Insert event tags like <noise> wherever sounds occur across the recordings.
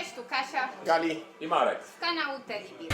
Cześć, tu Kasia Gali. I Marek. z kanału Telibir.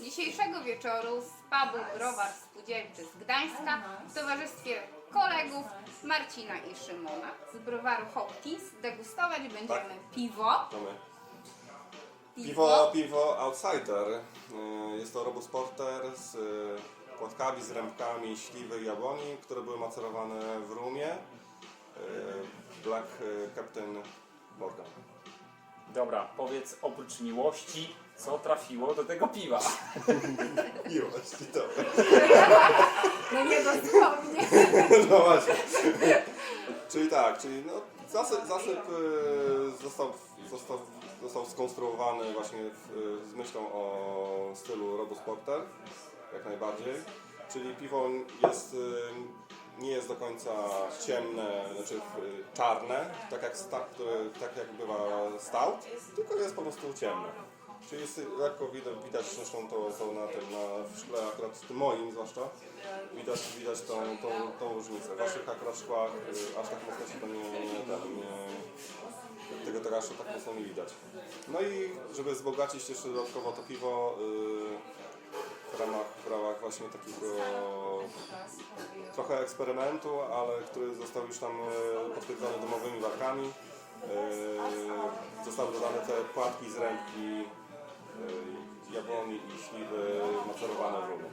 Dzisiejszego wieczoru z pubu Browar Spółdzielczy z Gdańska w towarzystwie kolegów Marcina i Szymona z browaru Hopkins degustować będziemy piwo. Mamy piwo, piwo Outsider. Y, Jest to Robust Porter z y, płatkami, z rębkami śliwy i jabłoni, które były macerowane w rumie. Y, Black y, Captain Morgan. Dobra, powiedz oprócz miłości, co trafiło do tego piwa. <laughs> Miłość, to. <laughs> No nie dosłownie. <laughs> No właśnie. czyli tak, czyli no, zasyp, zasyp y, został, został, został skonstruowany właśnie w, z myślą o stylu Robust Porter, jak najbardziej. Czyli piwo jest, y, nie jest do końca ciemne, znaczy y, czarne, tak jak, który, tak jak bywa stout, tylko jest po prostu ciemne. Czyli jest lekko widać, widać zresztą to, to na tym, na, szkle akurat tym moim zwłaszcza, widać, widać tą, tą, tą różnicę. W waszych akurat szkłach y, aż tak mocno się to nie, nie, ten, nie tego teraz aż tak mocno nie widać. No i żeby wzbogacić jeszcze dodatkowo to piwo y, właśnie takiego trochę eksperymentu, ale który został już tam y, potwierdzony domowymi warkami. Y, Zostały dodane te płatki z ręki y, jabłoni i śliwy macerowane w rumie.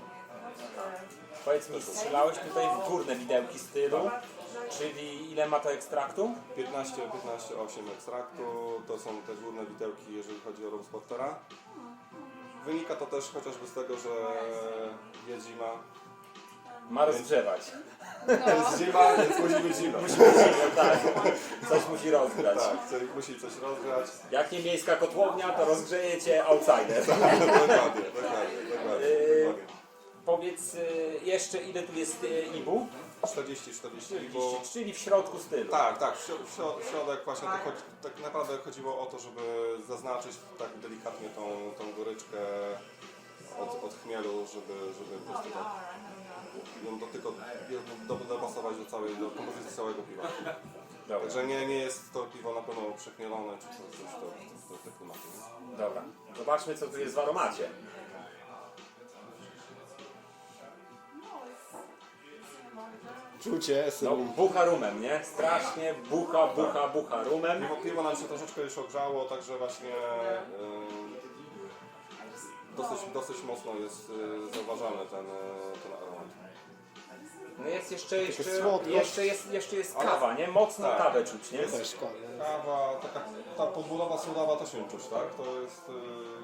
Powiedz mi, strzelałeś tutaj w górne widełki stylu, czyli ile ma to ekstraktu? 15, 15, 8 ekstraktu, to są te górne widełki, jeżeli chodzi o Robust Portera. Wynika to też chociażby z tego, że jest zima. Ma rozgrzewać. Jest zima, więc musi być zima. Musi być zimno, tak. Coś musi rozgrać. Tak, coś, musi coś rozgrać. Jak nie miejska kotłownia, to rozgrzeje cię outsider. <laughs> dokładnie, dokładnie, dokładnie, Yy, dokładnie. Powiedz y, jeszcze ile tu jest y, ibu? 40, 40, bo... Czyli w środku stylu. Tak, tak, w, środ- w środ- w środek właśnie to chodzi, tak naprawdę chodziło o to, żeby zaznaczyć tak delikatnie tą, tą goryczkę od, od chmielu, żeby, żeby po prostu tak ją do, tylko do, do, dopasować do całej, do kompozycji całego piwa. Dobra. Także nie, nie jest to piwo na pewno przechmielone czy coś, coś to, to, to, te klimaty. nie? Dobra. Zobaczmy co tu jest w aromacie. Czucie, No, bucha rumem, nie? Strasznie bucha, bucha, bucha rumem. Piwo, piwo nam się troszeczkę już ogrzało, także właśnie dosyć, dosyć mocno jest y, zauważalny ten, y, ten aromat. No jest jeszcze, jeszcze, słodkość. jeszcze jest, jeszcze jest Ale- kawa, nie? Mocno Tak. kawę czuć, nie? Też kawa. Kawa, taka, ta podbudowa sodowa też ją czuć, tak? To jest... y,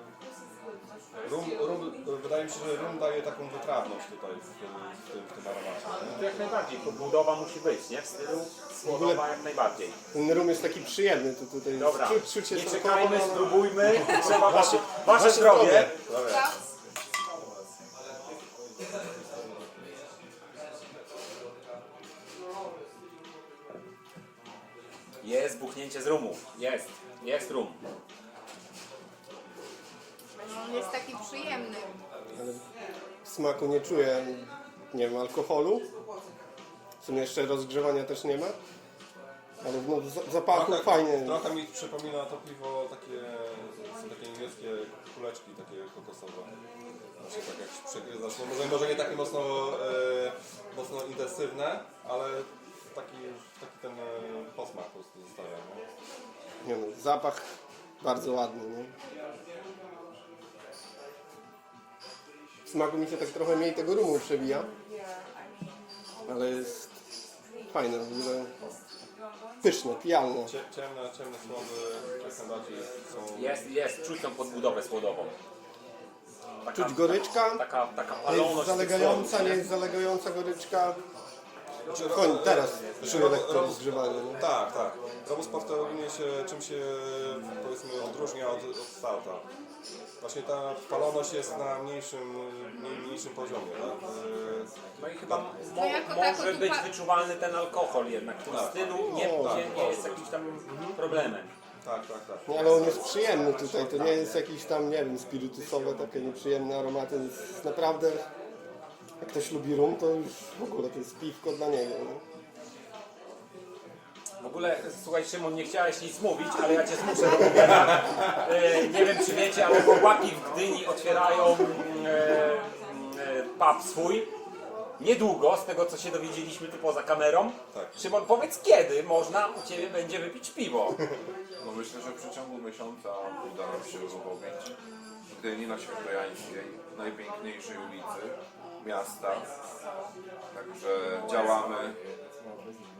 Rum, rum, wydaje mi się, że rum daje taką wytrawność tutaj w, tym- w, tym, w tym aromacie. To jak najbardziej, podbudowa musi być, nie? W stylu słodowa jak najbardziej. Ten rum jest taki przyjemny, to tutaj Dobra, czuć nie czekajmy, alkohol, ale- spróbujmy. <laughs> Trzeba wasze, wasze zdrowie. zdrowie. Dobra. Jest buchnięcie z rumu. Jest, jest rum. No, On jest taki przyjemny. ale w smaku nie czuję, nie wiem, alkoholu. W sumie jeszcze rozgrzewania też nie ma. Ale no, za- zapachu fajnie. trochę mi przypomina to piwo takie, są takie niemieckie kuleczki, takie kokosowe. Właśnie tak jak się przegryzasz, no może, może nie takie mocno, e, mocno intensywne, ale taki, taki ten e, posmak po prostu zostawia. Nie? Nie no, zapach bardzo ładny, nie? W smaku mi się tak trochę mniej tego rumu przebija. Ale jest fajne, w ogóle pyszne, pijalne. Cie, ciemne, ciemne słody jak najbardziej są... Jest, jest, czuć tą podbudowę słodową. Taka, Czuć goryczka, Taka, taka paloność jest tych zalegająca, słodów, nie jest zalegająca goryczka. Znaczy, Koń, teraz ro- lekko ro- rozgrzewanie. nie? Tak, tak. Robust Porter ogólnie się, czym się powiedzmy odróżnia od, od Stouta. Właśnie ta paloność jest na mniejszym, mniej, mniejszym poziomie. Tak? No i chyba mo No jako tako może tu być pa- wyczuwalny ten alkohol jednak w tym Tak. stylu nie, O, nie, tak, nie o, jest jakimś tam problemem. Tak, tak, tak. Nie, ale on jest przyjemny tutaj, to nie jest jakiś tam, nie wiem, spirytusowe, takie nieprzyjemne aromaty. Jest naprawdę Jak ktoś lubi rum, to już w ogóle to jest piwko dla niego. Nie? W ogóle, słuchaj Szymon, nie chciałeś nic mówić, ale ja cię zmuszę do mówienia. E, nie wiem czy wiecie, ale chłopaki w Gdyni otwierają e, e, pub swój. Niedługo, z tego co się dowiedzieliśmy tu poza kamerą. Tak. Szymon, powiedz kiedy można u Ciebie będzie wypić piwo? <laughs> No myślę, że w przeciągu miesiąca uda nam się uruchomić w Gdyni na Świętojańskiej, najpiękniejszej ulicy miasta. Także działamy,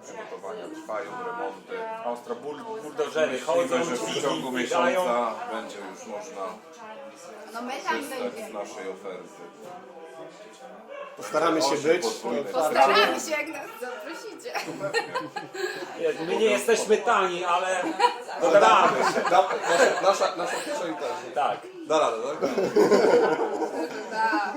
przygotowania trwają, remonty. Ostro bul, buldożery chodzą, Myślimy, że w dźwigi biegają. miesiąca będzie już można No my tam korzystać z będziemy. naszej oferty. Postaramy się Osiem być. podwójnych. otwarci. Staramy się, jak nas zaprosicie. My nie jesteśmy tani, ale nasza, nasza, nasza kieszeń też. Tak. Da radę, tak? Tak.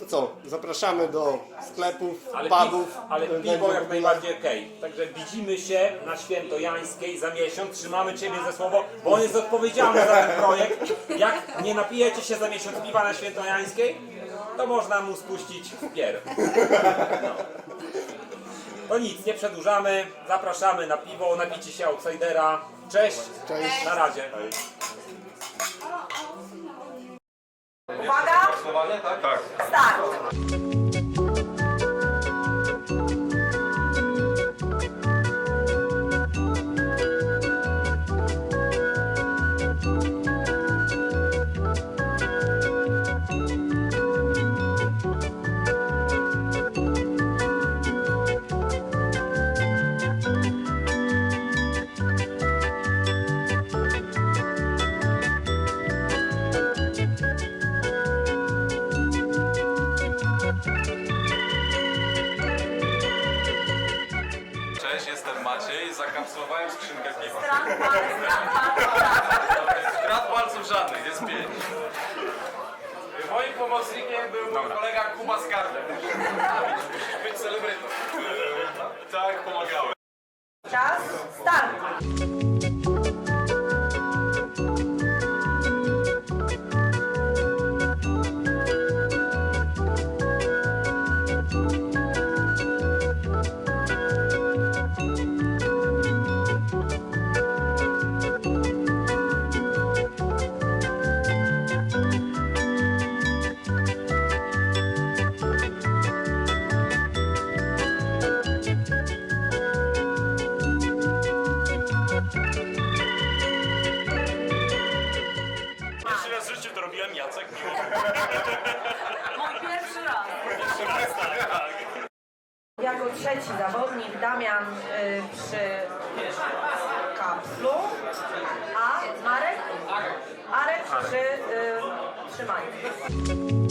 To co, zapraszamy do sklepów, Ale, pubów. pi, ale piwo jak najbardziej okej. Także widzimy się na Świętojańskiej za miesiąc. Trzymamy Ciebie za słowo, bo on jest odpowiedzialny za ten projekt. Jak nie napijecie się za miesiąc piwa na Świętojańskiej, to można mu spuścić w pier. No. To nic, nie przedłużamy. Zapraszamy na piwo, napicie się outsidera. Cześć. Cześć. Na razie. Uwaga! Start! Pomocnikiem był mój kolega Kuba Skarbek. Musisz być celebrytą. Tak, pomagałem. A Marek? Arek przy y, trzymaniu.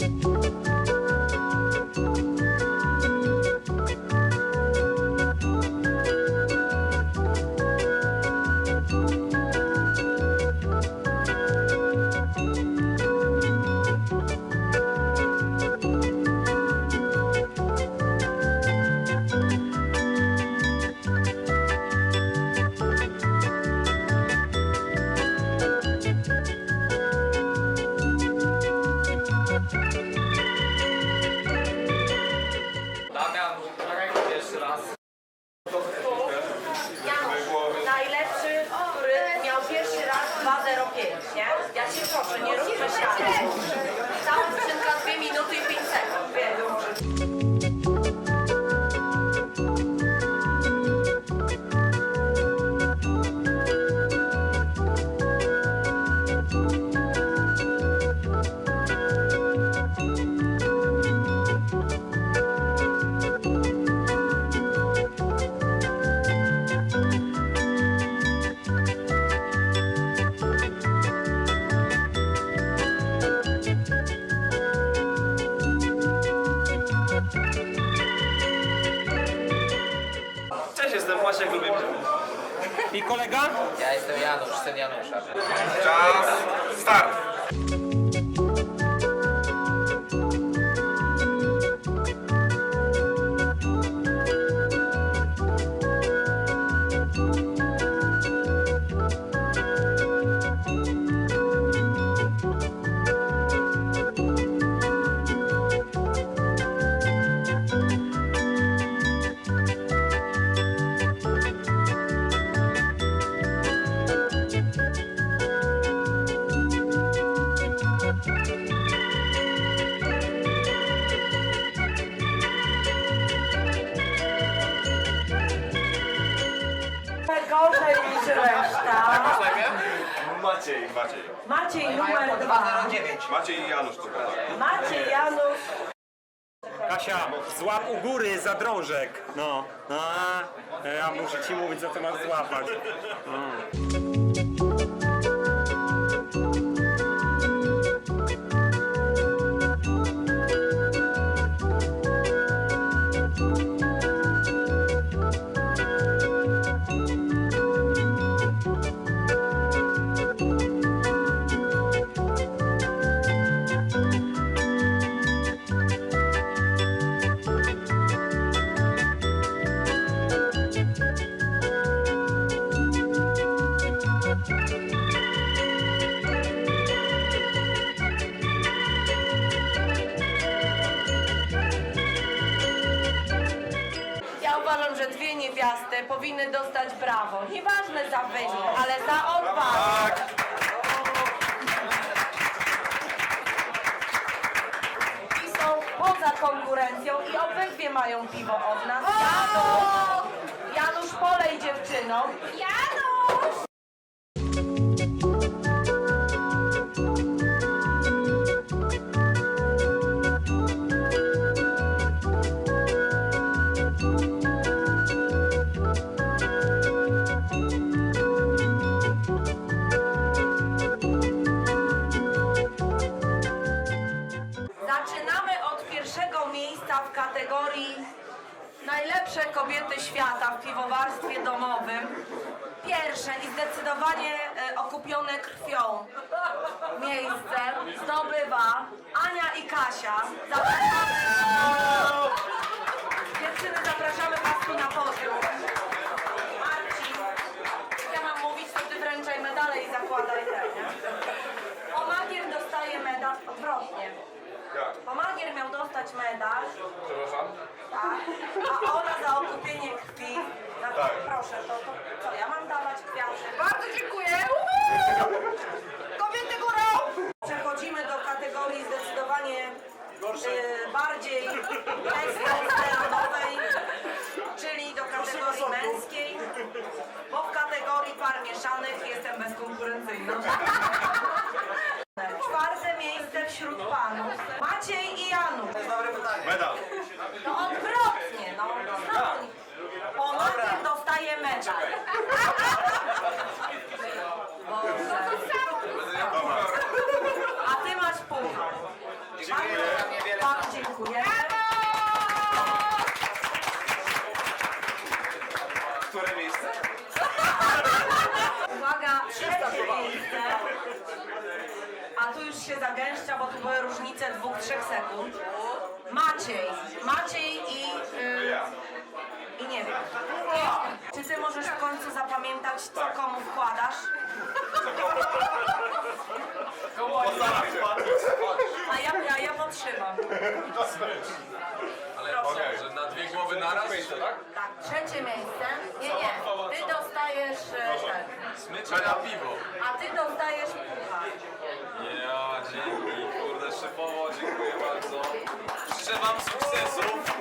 Jestem Maciek, lubię. I kolega? Ja jestem Janusz, syn Janusza. Czas, start. Maciej. Maciej. Maciej numer dwa. Maciej i Janusz to tak. Maciej Janusz. Kasia, złap u góry za drążek. No, a, ja muszę ci mówić, co ty masz złapać. Ja niewiasty powinny dostać brawo. Nieważne za wynik, ale za odwagę. I są poza konkurencją i obydwie mają piwo od nas. Janusz! Janusz, polej dziewczynom. Janusz! Zaczynamy od pierwszego miejsca w kategorii Najlepsze kobiety świata w piwowarstwie domowym. Pierwsze i zdecydowanie e, okupione krwią miejsce zdobywa Ania i Kasia. Zapraszamy. Dziewczyny, zapraszamy Was tu na podium. Marcin, jak ja mam mówić, to Ty wręczaj medale i zakładaj te, nie? Pomagier dostaje medal odwrotnie. Pomagier miał dostać medal. Przepraszam. Tak. A ona za okupienie krwi. Na Tak. Proszę, to, to co, ja mam dawać kwiaty? Bardzo dziękuję! Kobiety górą! Przechodzimy do kategorii zdecydowanie y, bardziej testosteronowej, czyli do kategorii męskiej, bo w kategorii par mieszanych jestem bezkonkurencyjna. Wśród panów. Maciej i Janusz. Medal. No odwrotnie, no. Znowu. Dostaje medal. Boże. A ty masz puchar. Bardzo, bardzo dziękuję. Które miejsce? Uwaga, trzecie miejsce. A tu już się zagęszcza, bo tu były różnice dwóch, trzech sekund. Maciej. Maciej i... y, I nie wiem. Czy ty możesz w końcu zapamiętać, co komu wkładasz? Postaram się. A ja, ja, ja potrzymam. Ale Proszę. że na dwie głowy naraz? tak? Tak, trzecie miejsce. Nie, nie. Ty dostajesz e, ten. Smycz na piwo. A ty dostajesz puchar. Ja, dzięki. Kurde, szefowo, dziękuję bardzo. Życzę wam sukcesów.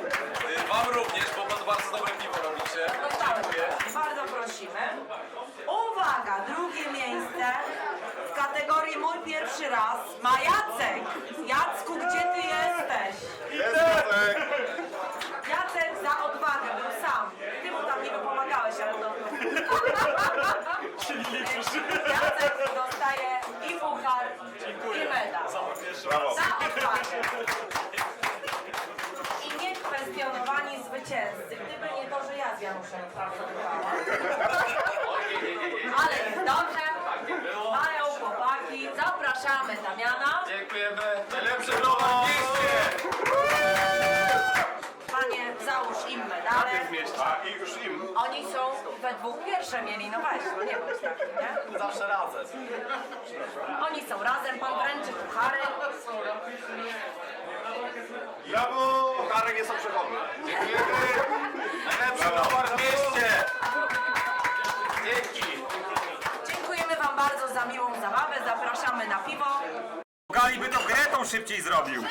Y, Wam również, bo pan bardzo dobre piwo robicie. Dziękuję. Bardzo prosimy. Uwaga, drugie miejsce w kategorii mój pierwszy raz ma Jacek. Jacku, gdzie ty jesteś? Jest Jacek! Jacek za odwagę, był sam. Ty mu tam niby pomagałeś, ale to... Jacek dostaje i puchar, i medal. Brawo! Za odwagę. I niekwestionowani zwycięzcy. Gdyby nie to, że ja z Januszem pracowałam. Ale jest dobrze. Mają chłopaki. Zapraszamy Damiana. Dziękujemy. Najlepsze browar w mieście. Panie, załóż im medale. A i już im. Oni są we dwóch pierwsze mieli, no weź, no nie bądź taki, nie? Zawsze razem. Oni są razem, pan wręczy puchary. Brawo! Pucharek jest przechodni. Dziękujemy. Najlepszy browar w mieście. Dzięki. Miłą zabawę, zapraszamy na piwo. Galiby to Gretą szybciej zrobił.